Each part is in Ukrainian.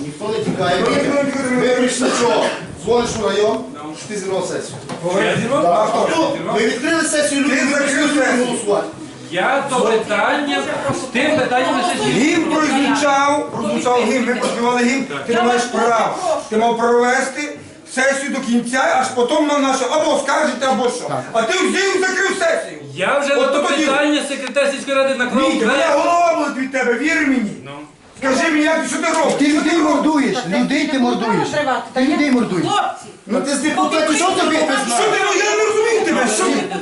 Ніхто не тікає. Ви прийшли чого? Дзвониш у район, що ти зірвав сесію. А хто? Ви відкрили сесію, люди не прийшли голосувати. Я то питання з тим питанням на сесії. Гімн прозвучав, прозвучав гімн, ми поспівали гімн, ти не маєш права. Ти мав провести сесію до кінця, аж потім нам наше або скажете, або що. А ти взяв і закрив сесію. Я вже От на то тоді- питання секретар сільської ради наклав. Вітя, моя голова болить від тебе, віри мені. Ну. Скажи мені, як ти що ти робиш? Ти людей мордуєш, людей ти мордуєш. Ти людей мордуєш. Хлопці, Ну ти з депутатів, що тобі Що ти, ну я не розумію тебе, що ти?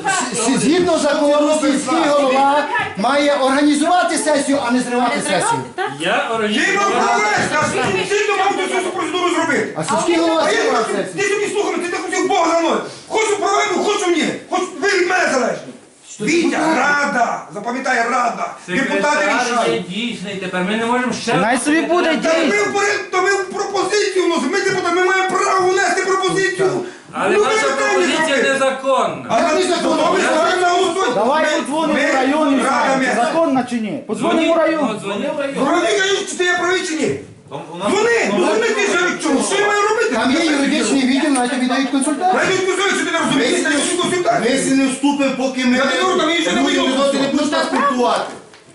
С- Згідно закону, сільський голова має організувати сесію, а не зривати сесію. Я Ти мав організував. провести, а ти сильно мав цю процедуру зробити. А сільський голова А я зриває ти сесію. собі слухай, ти так хотів Бога за мною. Хочу проведу, хочу ні. Хоч ви від мене залежні. Вітя, рада, запам'ятай, рада. Депутати Секретар є рішають. дійсний тепер. Ми не можемо ще. Най собі буде Та ми, дійсно. то ми пропозицію вносимо. Ми депутати, ми маємо право внести пропозицію. Але Ну, ваша питання пропозиція зробили. незаконна. А ми ставимо на голосування. Давай Ми- подзвонимо ми- в район і Рада знаємо, місцева. законно чи ні. Подзвонимо в Ну, район. дзвони в район. Вони кажуть, чи ти я правий чи ні? Дзвони, ну дзвони ти чому? Що я маю робити? Там є юридичний відділ, навіть тобі дають консультації. Навіть кусок, що ти не Ми розумієш, всі я не не- консультацію. Ми всі не вступимо, поки ми Я не говорю, там є ще не будемо вийду. ти не будеш нас спілкувати.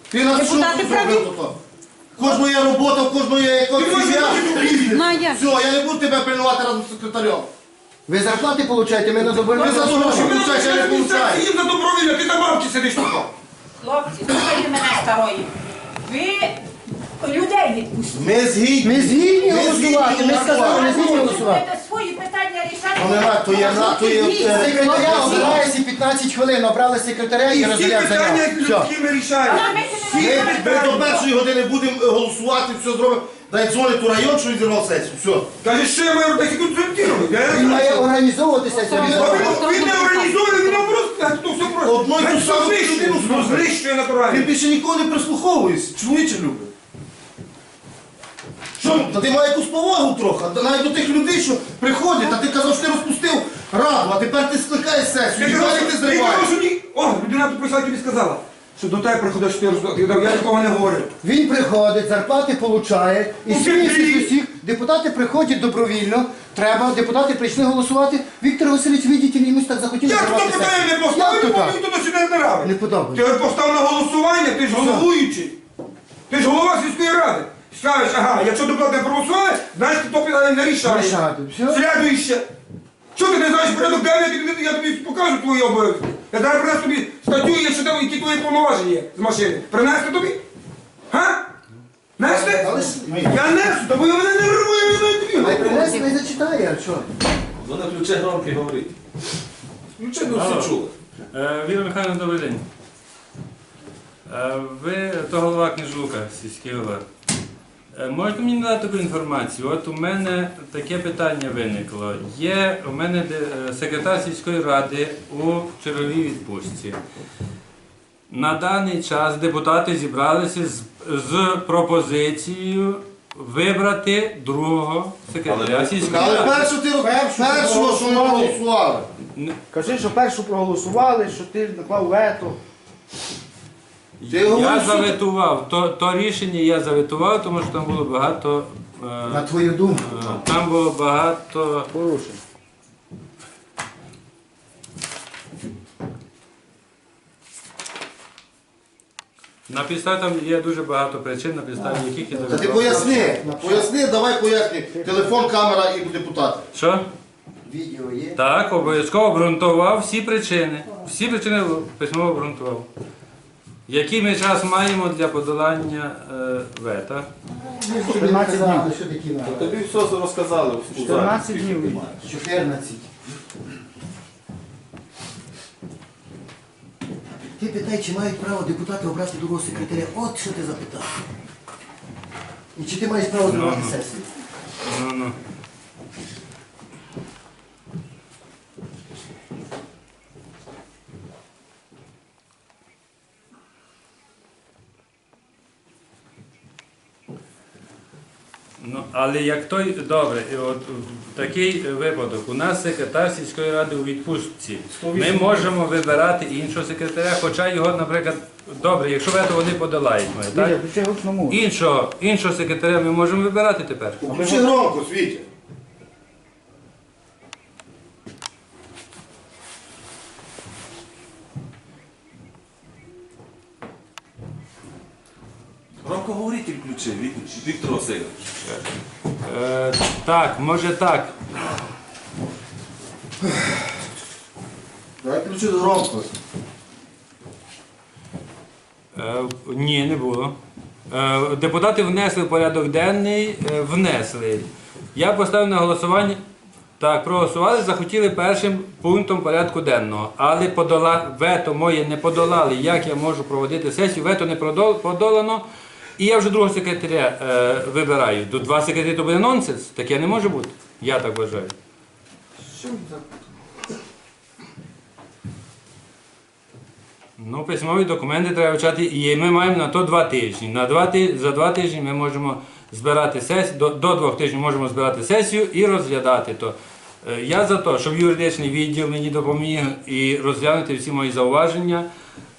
Ти нас що Депутати праві. зробив? В Кожного є робота, в кожного є якось Ти можеш різним. Ну, а як? Все, я не буду тебе пильнувати разом з секретарем. Ви зарплати получаєте, ми на Ви добровільно. за що гроші получаєш, я не получаю. Їм за добровільно, ти на бабки сидиш тут. хлопці, слухайте мене старої. Ви людей відпустите. Ми згідні. Ми згідні голосувати, ми сказали, ми згідні голосувати. Будете свої питання рішати. Ну, то є на- то є, е, Секретаря обирається 15 хвилин, обрали секретаря І і всі розгляд питання заяву. Все. людські ми рішаємо. Ми, ми до першої години будемо е, голосувати, все зробимо. Дай дзвонить у район, що він зірвав сесію. Все. Каже, що я маю робити консультувати? Я Він не має організовувати сесію. він А. Він він не організує, він наоборот, скаже, то все просто. Одну й ту Він саму все знищує, людину ну, знищує Ти натурально. більше ніколи не прислуховуєшся, чоловіче любить. Та ти має якусь повагу трохи, та навіть до тих людей, що приходять, а ти казав, що ти розпустив раду, а тепер ти скликаєш сесію, і далі ти казав, зриваєш. що ні. О, людина тут прийшла і тобі сказала, що до тебе приходиш, що. Я Я такого не говорив. Він приходить, зарплати получає, і Ну, сьогодні всіх усіх депутати приходять добровільно. Треба, депутати прийшли голосувати. Віктор Васильович, видите, йомусь так захотілося Як то зірвати питання сесію. не поставив, Як то бо так? ніхто до сюди не нравить. Не подобається. Ти його постав на голосування, ти ж головуючий. Ти ж голова сільської ради. Скажеш, ага, якщо депутати не проголосували, значить то питання не рішає. Рішати, все. Слідующе. Чого ти не знаєш порядок денний, я тобі- я тобі покажу твої обов'язки. Я зараз принесу тобі статтю, є, що там, які твої повноваження є з машини. Принести тобі? Га? Нести? Але ж ми- Я несу, я мене не нервує, я не тобі. Хай принесе, хай зачитає, а що? Воно ключе громко говорить. Ключе ну всі чули. Е, Віра Михайловна, добрий день. Е, Ви то голова книжука, сільський голова. Е, Можете мені надати таку інформацію? От у мене таке питання виникло. Є у мене е, секретар сільської ради у черговій відпустці. На даний час депутати зібралися з, з пропозицією вибрати другого секретаря сільської Але першу ти першого, що ми проголосували. Кажи, що першу проголосували, що ти наклав вето. Ти Я говориш, що ти- заветував, то, то рішення я заветував, тому що там було багато. е, На твою думку. е, там було багато. Порушень. На підставі там є дуже багато причин, на підставі яких я Та ти заветував. поясни, поясни, давай поясни. Телефон, камера і депутати. Що? Відео є. Так, обов'язково обґрунтував всі причини. Всі причини письмово обґрунтував. Який ми час маємо для подолання е, вета? 14 казали, днів. що такі надо. Тобі все розказали. у 14 залі. днів. 14. Ти питай, чи мають право депутати обрати другого секретаря. От що ти запитав. І чи ти маєш право зривати Ну, ну. сесію? Ну, ну. Ну, але як той добре, і от такий випадок, у нас секретар сільської ради у відпустці. Ми можемо вибирати іншого секретаря, хоча його, наприклад, добре, якщо вето вони подолають моє, так? Іншого, іншого секретаря ми можемо вибирати тепер. Включи громко, Світя. Громко говоріть і включи, виключи. Віктор Васильович. Е, так, може так. Давай включи громко. Е, ні, не було. Е, депутати внесли в порядок денний, е, внесли. Я поставив на голосування. Так, проголосували, захотіли першим пунктом порядку денного. Але подола... вето моє не подолали. Як я можу проводити сесію? Вето не продол- подолано. І я вже другого секретаря е, вибираю. До два секретарі то буде нонсенс. Таке не може бути. Я так вважаю. Ну, письмові документи треба вчати, і ми маємо на то два тижні. На два ти- за два тижні ми можемо збирати сесію, до, до двох тижнів можемо збирати сесію і розглядати то. Е, Я за те, щоб юридичний відділ мені допоміг і розглянути всі мої зауваження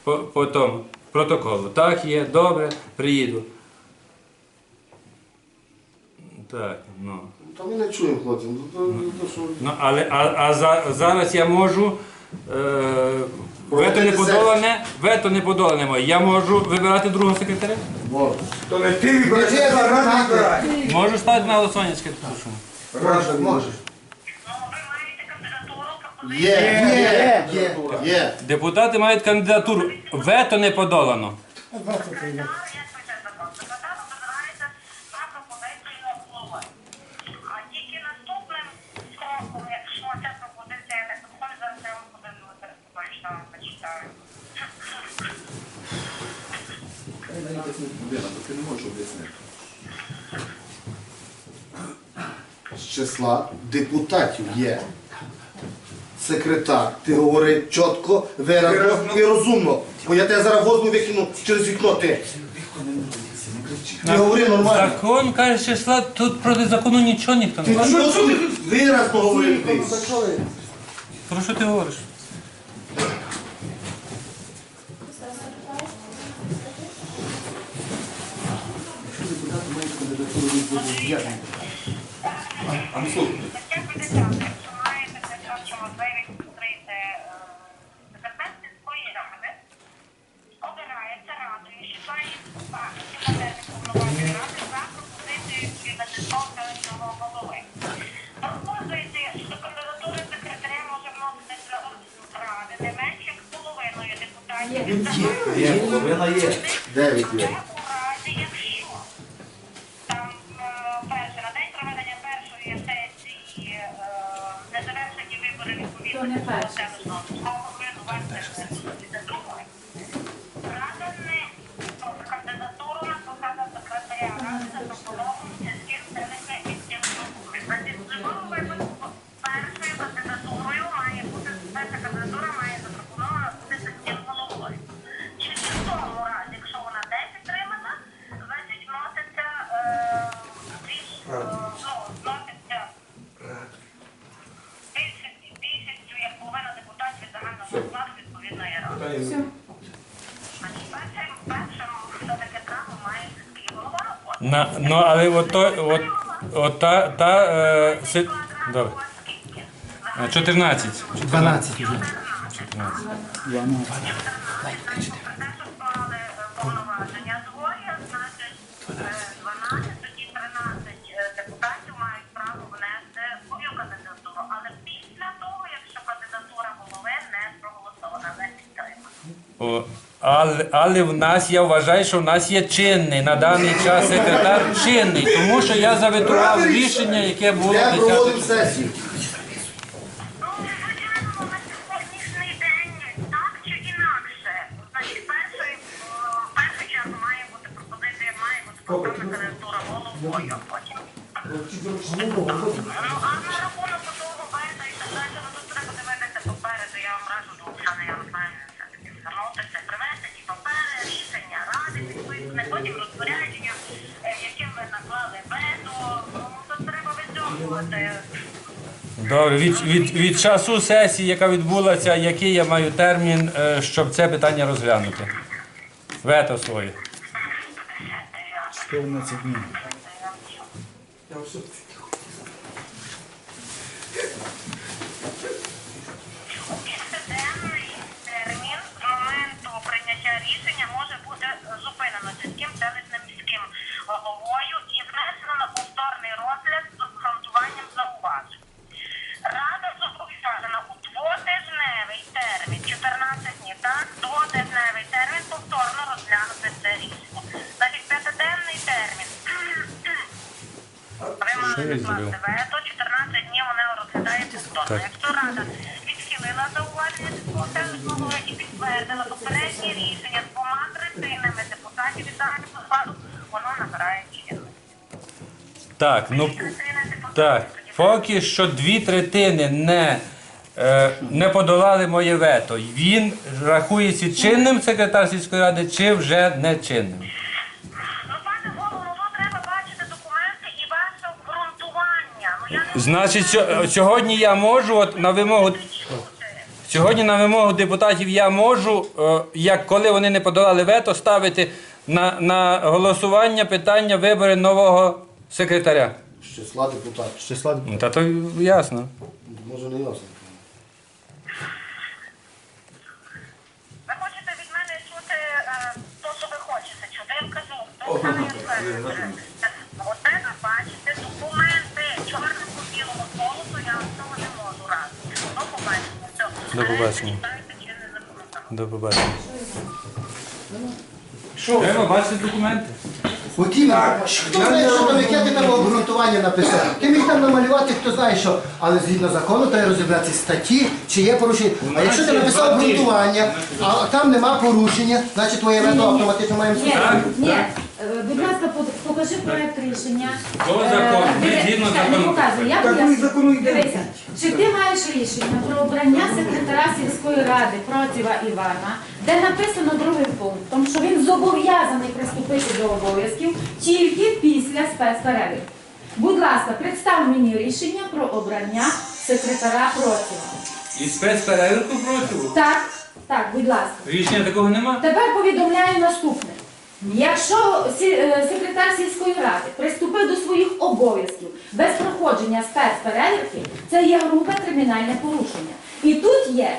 по, по тому протоколу. Так, є, добре, приїду. Так, ну. Та ми не чуємо, хлопці. Ну, то- ну, то що- Ну, але а, а за, зараз я можу. Е, вето не подолане, вето не подолане моє. Я можу вибирати другого секретаря? Можеш. То не ти вибираєш, а рада ні, вибирає. Можу ставити на голосування секретаря. Можеш, можеш. Ви маєте кандидатуру, Є, є, є, є. Депутати мають кандидатуру. Вето не подолано. Секретар, як пише закон, секретар обирається на пропозицію голови. А тільки наступним кроком, якщо ця пропозиція не підходить, зараз я вам подивлюся, точно почитаю. Людина, то ти не можеш об'яснити. З числа депутатів є. Секретар, ти говори чітко, виразно і розумно. Бо я тебе зараз возьму викину через вікно ти. Ти говори нормально. Закон каже числа, тут проти закону нічого ніхто не Ти каже. чітко виразно говори. Про що ти говориш? Якщо депутати мають кандидатуру від зобов'язаних. А ну слухайте. Ну, але от, то, от, от та, та е, си... Добре. Скільки? Е, 14. 12 вже. 14. Те, що склали повноваження двоє, значить е, 12, тоді 13 е, депутатів мають право внести свою кандидатуру. Але після того, якщо кандидатура голови не проголосована, не підтримана. О, але, але в нас, я вважаю, що в нас є чинний. На даний час секретар чинний, тому що я заветував рішення, яке було Я проводив 10 сесію. Ну, звичайно, на день Добре, від, від, від часу сесії, яка відбулася, який я маю термін, е, щоб це питання розглянути. вето своє. 14 днів. Вето, 14 днів вони розглядають повторно. Якщо рада відхилила зауваження сільського і підтвердила попереднє рішення з двома третинами депутатів від загального складу, воно набирає чинності. Так, ну так. Поки що дві третини не, е, не подолали моє вето. Він рахується чинним секретар сільської ради чи вже не чинним. Ну, пане голово, ну треба бачити документи і ваше обґрунтування. Ну, я не Значить, сьо- сьогодні я можу, от на вимогу. Сьогодні на вимогу депутатів я можу, е, як коли вони не подолали вето, ставити на, на голосування питання вибори нового секретаря. З числа депутатів. З числа Ну, Та то ясно. Може не ясно. Ви хочете від мене чути е, то, що ви хочете чути. Я вам кажу, то саме я скажу. От треба бачити документи чорним по білому голосу, я вам цього не можу разу. До побачення. До побачення. Треба бачити документи. Іменно, хто знає, що там, яке ти там обґрунтування написав? Ти міг там намалювати, хто знає що. Але згідно закону треба розібратися статті, чи є порушення. А якщо ти написав обґрунтування, а там нема порушення, значить твоє вето автоматично має Ні, ні. Е, Будь ласка, покажи проект рішення. По Е, закону. Ми диви- згідно закону. Показуй, я Так, ми поясню. закону йдемо. Дивися, чи ти маєш рішення про обрання секретаря сільської ради Процєва Івана, де написано другим пунктом, що він зобов'язаний приступити до обов'язків тільки після спецперевірки. Будь ласка, представ мені рішення про обрання секретаря Процєва. І спецперевірку проти. Так, так, будь ласка. Рішення такого нема. Тепер повідомляю наступне. Якщо е, секретар сільської ради приступив до своїх обов'язків без проходження спецперевірки, це є грубе кримінальне порушення. І тут є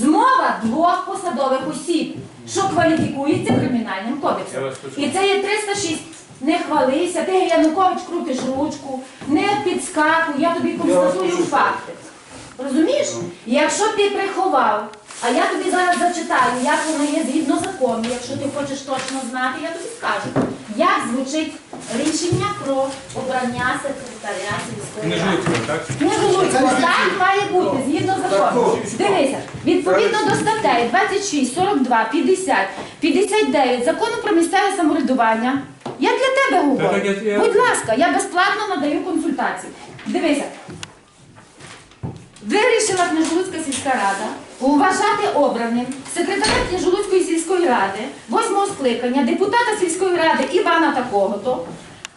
змова двох посадових осіб, що кваліфікується кримінальним кодексом. І це є 306. Не хвалися, ти Янукович крутиш ручку, не підскакуй, я тобі констатую факти. Розумієш? Якщо ти приховав, а я тобі зараз зачитаю, як воно є згідно закону, якщо ти хочеш точно знати, я тобі скажу, як звучить рішення про обрання секретаря сільської Не ради. так? Не Жулуцько, так має бути, згідно закону. Дивися, відповідно до статей 26, 42, 50, 59 закону про місцеве самоврядування. Я для тебе говорю. Будь ласка, я безплатно надаю консультації. Дивися. Вирішила Княжулицька сільська рада вважати обраним секретаря Княжулицької сільської ради, восьмого скликання, депутата сільської ради Івана такого-то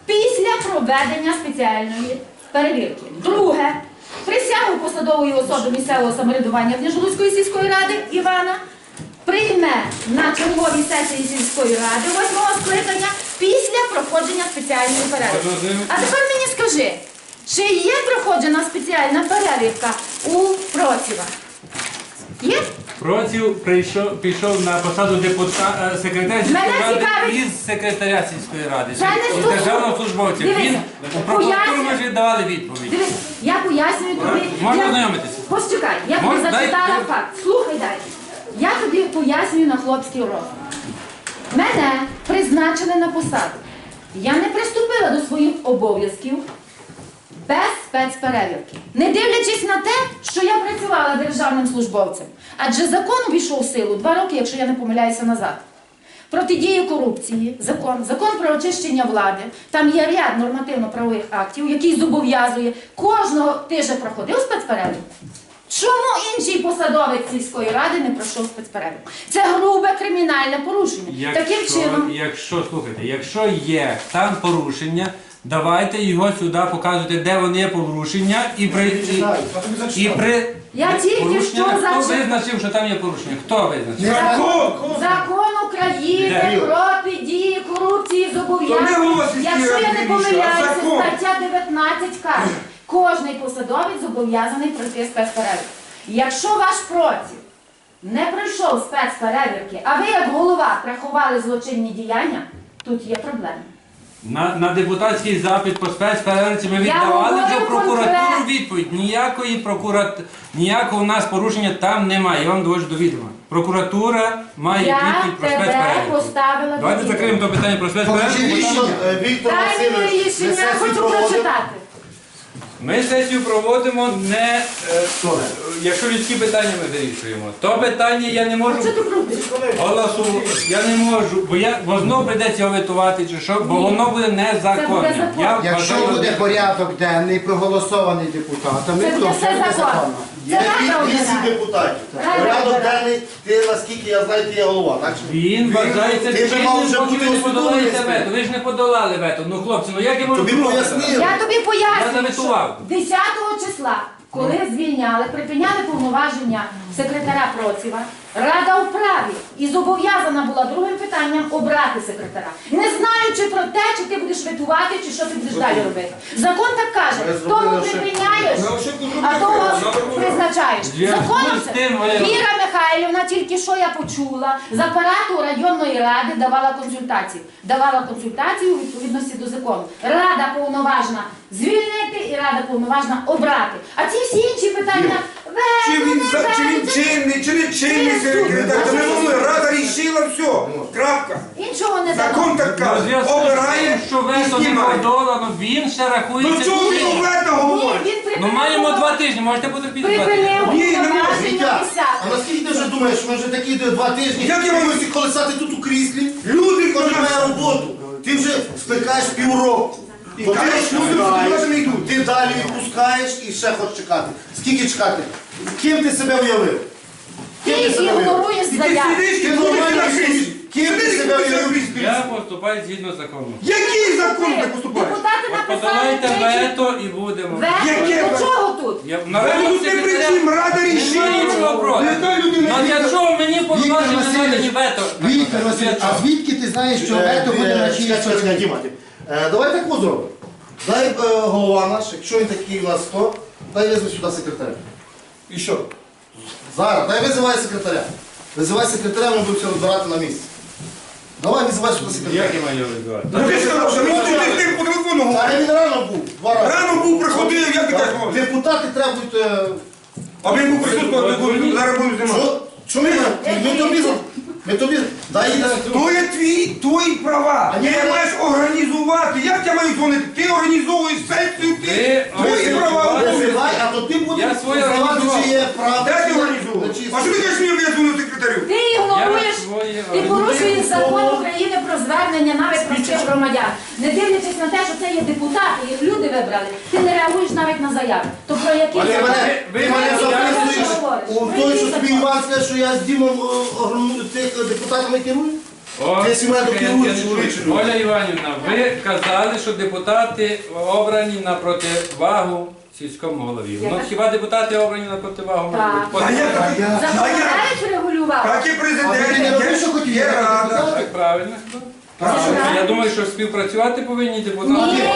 після проведення спеціальної перевірки. Друге, присягу посадової особи місцевого самоврядування Княжулицької сільської ради Івана прийме на черговій сесії сільської ради восьмого скликання після проходження спеціальної перевірки. А тепер мені скажи, чи є проходжена спеціальна перевірка у Процєва? Є? Проців прийшов, пішов на посаду депутата секретаря сільської Мене ради цікавить- із секретаря сільської ради. Це не Із державного службовця. Дивися, Він у прокуратуру поясню- ми вже давали відповідь. Дивись, я пояснюю тобі. Можна я... ознайомитися? Почекай, я тобі Можна? зачитала Дай- факт. Слухай далі. Я тобі пояснюю на хлопський розум. Мене призначили на посаду. Я не приступила до своїх обов'язків без спецперевірки. Не дивлячись на те, що я працювала державним службовцем. Адже закон увійшов в силу два роки, якщо я не помиляюся назад. Протидії корупції, закон, закон про очищення влади. Там є ряд нормативно-правових актів, який зобов'язує кожного ти же проходив спецперевірку. Чому інший посадовець сільської ради не пройшов спецперевірку? Це грубе кримінальне порушення. Таким Якщо, чином, якщо, слухайте, якщо є там порушення, давайте його сюди показуйте, де вони є порушення, і при, і, і при Я тільки порушення, що хто зачитала. визначив, що там є порушення? Хто визначив? Закон! закон України Де? проти дії корупції То не зобов'язаний. голос Якщо я не помиляюся, закон. стаття 19 каже, кожний посадовець зобов'язаний пройти спецперевірку. Якщо ваш проці не пройшов спецперевірки, а ви як голова приховали злочинні діяння, тут є проблема. На, на депутатський запит по спецперевірці ми віддавали вже в прокуратуру відповідь. Ніякої прокурат... ніякого у нас порушення там немає. Я вам доводжу до відома. Прокуратура має Я відповідь про тебе Давайте закриємо то питання про рішення. Е, Віктор Васильович, рішення, я хочу прочитати. Ми сесію проводимо не е, якщо людські питання ми вирішуємо. То питання я не можу Що ти крутиш? голосу, я не можу, бо я бо знов прийдеться його витувати чи що, бо воно буде незаконне. Я Якщо вважаю- буде порядок денний проголосований депутатами, то буде все буде все законно. Є рада вісім депутатів. Порядок денний, ти наскільки я знаю, ти є голова, так? Він вважається Ти вже мав чинним, поки бути ви не подолаєте вето. Ви ж не подолали вето. Ну хлопці, ну як я можу Тобі подолати? пояснили. Я тобі Я пояснюю, що 10 числа, коли звільняли, припиняли повноваження секретаря Процєва, Рада у праві і зобов'язана була другим питанням обрати секретаря. Не знаючи про те, чи ти будеш витувати, чи що ти будеш далі робити. Закон так каже, Ми тому зробили ошибку. припиняєш, а того Наоборот. призначаєш. В Законом з тим, Валерій- Віра Михайлівна, тільки що я почула, з апарату районної ради давала консультації. Давала консультації у відповідності до закону. Рада повноважна звільнити і рада повноважна обрати. А ці всі інші питання Чи він, за- чи він чинний, чи не чинний секретар, це не волнує. Рада рішила все. Крапка. Іншого не Закон дано. так Ну, в каже. зв'язку з Обирає тим, що і вето не знімає. подолано, він ще Ну рахується. чого ви чинним. вето Ні, говорите? він Ну маємо два тижні, можете потерпіти два тижні. Припинив Ні, не можна. повноваження а наскільки ти вже думаєш, ми вже такі два тижні, Як я можу- мусиш колесати тут у кріслі, Люди кожен має роботу, ти вже спекаєш півроку. І То ти кажеш, люди розпускаєш, туди не йдуть. ти далі відпускаєш і ще хочеш чекати. Скільки чекати? Ким ти себе уявив? Ти Ким ти себе уявив? ігноруєш І ти сидиш і нормально на Ким ти себе уявив? Я поступаю згідно закону. Який закон ти поступаєш? Депутати От написали подолайте тричі. вето і будемо. Вето, до чого тут? Я на Та тут не при чим, рада рішила. нічого проти. Яка людина Ну для чого мені повноваження Віктор надані вето? Віктор Васильович, а звідки ти знаєш, що вето буде на чиїсь Чекай, чекай, чекай, Діма, Е, Давай так зробимо. Дай е, голова наш, якщо він такий у нас хто, дай визви сюди секретаря. І що? Зараз, дай визивай секретаря. Визивай секретаря, ми будемо все розбирати на місці. Давай визивай сюди секретаря. Як я маю його відбивати? Ну ти сказав, що він тут з по телефону А говорить. він рано був, два рази. Рано був, приходив, як ти так можеш? Депутати требують. е, А він був присутній, зараз будемо знімати. Що? Чому Ну, Ми тобі за- Ми тобі. Дай їй То є твій, твої права. А Ти ні, маєш організувати. Як я маю дзвонити? Ти організовуєш сесію, ти. Ти Твої права. організував. Визивай, а то ти будеш Я своє організував. чи є правда. Де ти чи є? А що ти кажеш мені, я дзвоню секретарю? Ти ігноруєш і порушуєш закон України про звернення навіть простих громадян. Не дивлячись на те, що це є депутати, їх люди вибрали, ти не реагуєш навіть на заяви. То про які А ти мене, ви мене записуєш говориш? у той, який що тобі закон? Іван скаже, що я з Дімом о, цих депутатами керую? О, Ти сі мене я- я не чую. чоловіче. Оля Іванівна, ви казали, що депутати обрані на противагу сільському голові. Ну хіба депутати обрані на противагу? Так. От- А я так. А я Законодавець регулював. так і президент, є, є рада. Так, правильно. Правильно. Я думаю, що співпрацювати повинні депутати. Ні,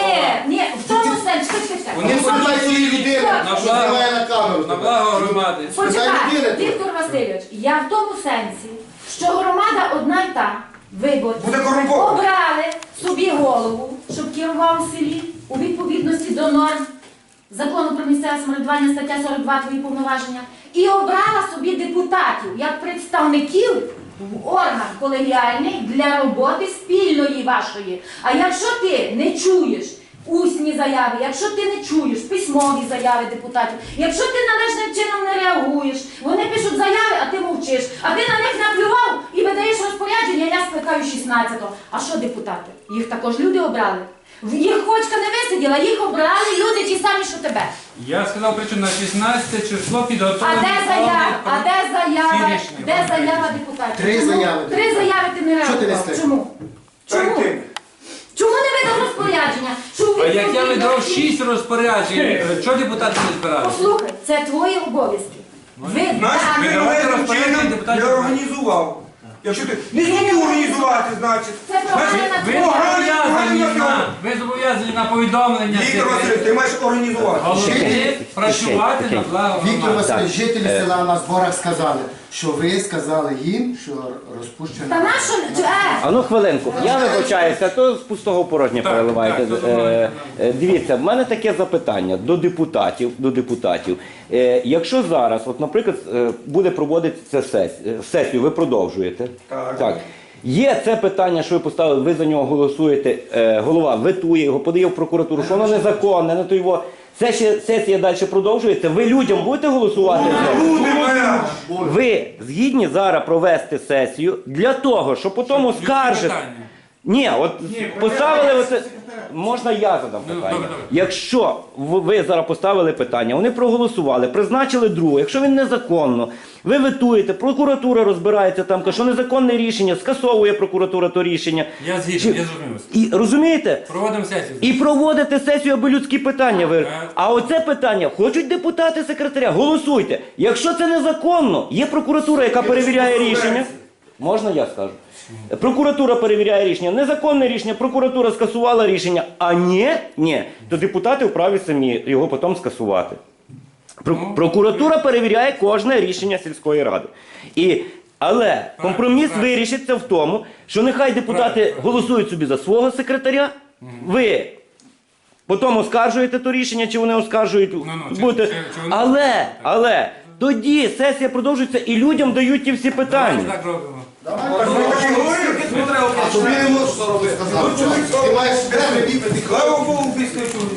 ні, в тому сенсі, чекай, чекай, чекай. Вони Спитай цієї людини, На що благо- знімає на камеру. На тебе. благо громади. Людини Почекай, тут. Віктор Васильович, я в тому сенсі, що громада одна й та, виборці, Буде корумпована. обрали собі голову, щоб керував у селі у відповідності до норм закону про місцеве самоврядування, стаття 42 твої повноваження, і обрала собі депутатів як представників в орган колегіальний для роботи спільної вашої. А якщо ти не чуєш усні заяви, якщо ти не чуєш письмові заяви депутатів, якщо ти належним чином не реагуєш, вони пишуть заяви, а ти мовчиш, а ти на них наплював і видаєш розпорядження, я скликаю 16-го. А що депутати? Їх також люди обрали. Їх хочка не висиділа, їх обрали люди ті самі, що тебе. Я сказав, причому на 16 число А підготовлено. де заява? А де заява? Всі Де заява депутатів? Три Чому? заяви. Три заяви ти не Що ти не реагував. Чому? Чому? Ти. Чому не видав розпорядження? А як я видав 6 розпоряджень, е, чого депутати не збиралися? Послухай, це твої обов'язки. Ви Знаєш, так, давайте належним розпорядження депутатів. не організував. Якщо ти не зумів організувати, значить. Це значить, Ви зобов'язані на, ви зобов'язані на повідомлення. Віктор Васильович, ти маєш організувати. Головне працювати на благо Віктор громади. Васильович, жителі села на зборах сказали, що ви сказали їм, що розпущено. Та нащо е, А ну хвилинку, я вибачаюся, то з пустого порожнє Так, переливаєте. так, то Е, е, Дивіться, в мене таке запитання до депутатів. До депутатів. Е, Якщо зараз, от, наприклад, е, буде проводитися сес- е, сесію, ви продовжуєте. Так. Є це питання, що ви поставили, ви за нього голосуєте, е, голова ветує його, подає в прокуратуру, що воно незаконне, не то його. Це ще сесія далі продовжується. Ви людям будете голосувати за це? Люди моя! Ви згідні зараз провести сесію для того, щоб потім оскаржити. питання. Ні, от поставили оце. Можна я задам Ну, питання? Якщо ви зараз поставили питання, вони проголосували, призначили другого, якщо він незаконно, ви ветуєте, прокуратура розбирається там, каже, що незаконне рішення, скасовує прокуратура то рішення. Я згідний, Чи- я зрозумів. І розумієте? Проводимо сесію. І проводите сесію, аби людські питання ви. А оце питання хочуть депутати секретаря, голосуйте. Якщо це незаконно, є прокуратура, яка перевіряє рішення. Можна я скажу? Прокуратура перевіряє рішення. Незаконне рішення, прокуратура скасувала рішення. А ні, ні, то депутати вправі самі його потім скасувати. Прокуратура перевіряє кожне рішення сільської ради. І, але компроміс вирішиться в тому, що нехай депутати голосують собі за свого секретаря, ви потім оскаржуєте то рішення, чи вони оскаржують. Ну, будете. Але, але тоді сесія продовжується і людям дають ті всі Давайте питання. так робимо. Ти маєш прямо віпити. Слава Богу, після чоловіка.